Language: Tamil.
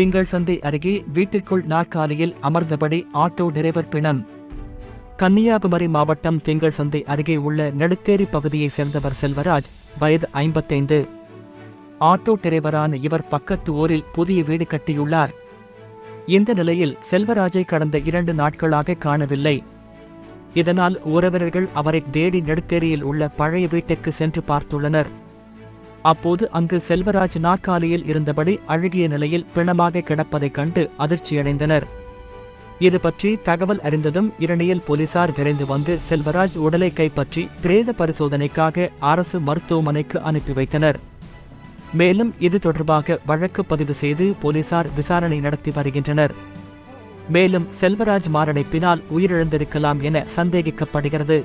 திங்கள் சந்தை அருகே வீட்டிற்குள் நாற்காலியில் அமர்ந்தபடி ஆட்டோ டிரைவர் பிணம். கன்னியாகுமரி மாவட்டம் திங்கள் சந்தை அருகே உள்ள நெடுத்தேரி பகுதியைச் சேர்ந்தவர் செல்வராஜ் வயது ஐம்பத்தைந்து. ஆட்டோ டிரைவரான இவர் பக்கத்து ஊரில் புதிய வீடு கட்டியுள்ளார். இந்த நிலையில் செல்வராஜை கடந்த இரண்டு நாட்களாக காணவில்லை. இதனால் உறவினர்கள் அவரை தேடி நெடுத்தேரியில் உள்ள பழைய வீட்டுக்கு சென்று பார்த்துள்ளனர். அப்போது அங்கு செல்வராஜ் நாற்காலியில் இருந்தபடி அழுகிய நிலையில் பிணமாக கிடப்பதைக் கண்டு அதிர்ச்சியடைந்தனர். இது பற்றி தகவல் அறிந்ததும் இரணியல் போலீசார் விரைந்து வந்து செல்வராஜ் உடலை கைப்பற்றி பிரேத பரிசோதனைக்காக அரசு மருத்துவமனைக்கு அனுப்பி வைத்தனர். மேலும் இது தொடர்பாக வழக்கு பதிவு செய்து போலீசார் விசாரணை நடத்தி வருகின்றனர். மேலும் செல்வராஜ் மாரடைப்பினால் உயிரிழந்திருக்கலாம் என சந்தேகிக்கப்படுகிறது.